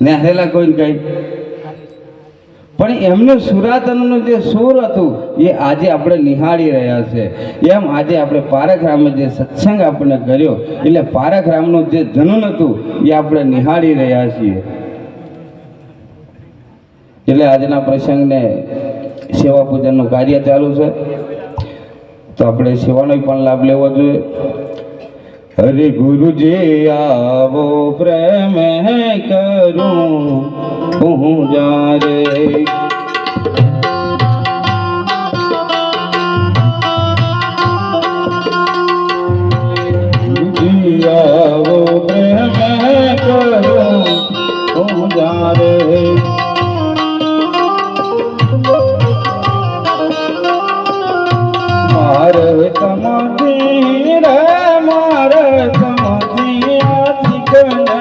ને હારેલા કોઈને કંઈ પણ એમનું સુરાતનનું જે સૂર હતું, એ આજે આપણે નિહાળી રહ્યા છે. એમ આજે આપણે પારખરામે જે સત્સંગ આપણને કર્યો, એટલે પારખરામનું જે જનન હતું, એ આપણે નિહાળી રહ્યા છીએ. એટલે આજના પ્રસંગને સેવા પૂજનનું કાર્ય ચાલુ છે. તો આપણે સેવાનો પણ લાભ લેવો જોઈએ. હરે ગુરુજી આવો પ્રેમ કરું. હું જારે આવો પ્રેમ કરું. હું જારે મારે તમારી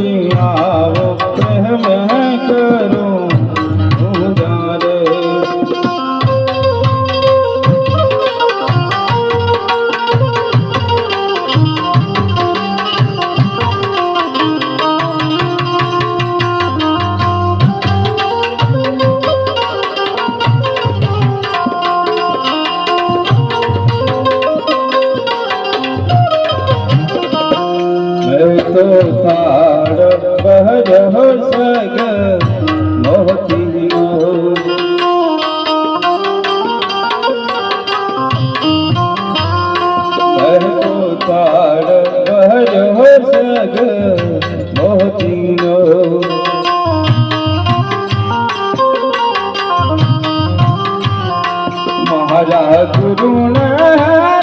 ગુરુજી તાર બહર સગ મોહતી તાર બહર સગ મોહતી નો મહારા ગુરુ ને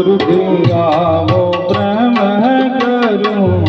ગુરુદેવ આવો પ્રેમ કરું.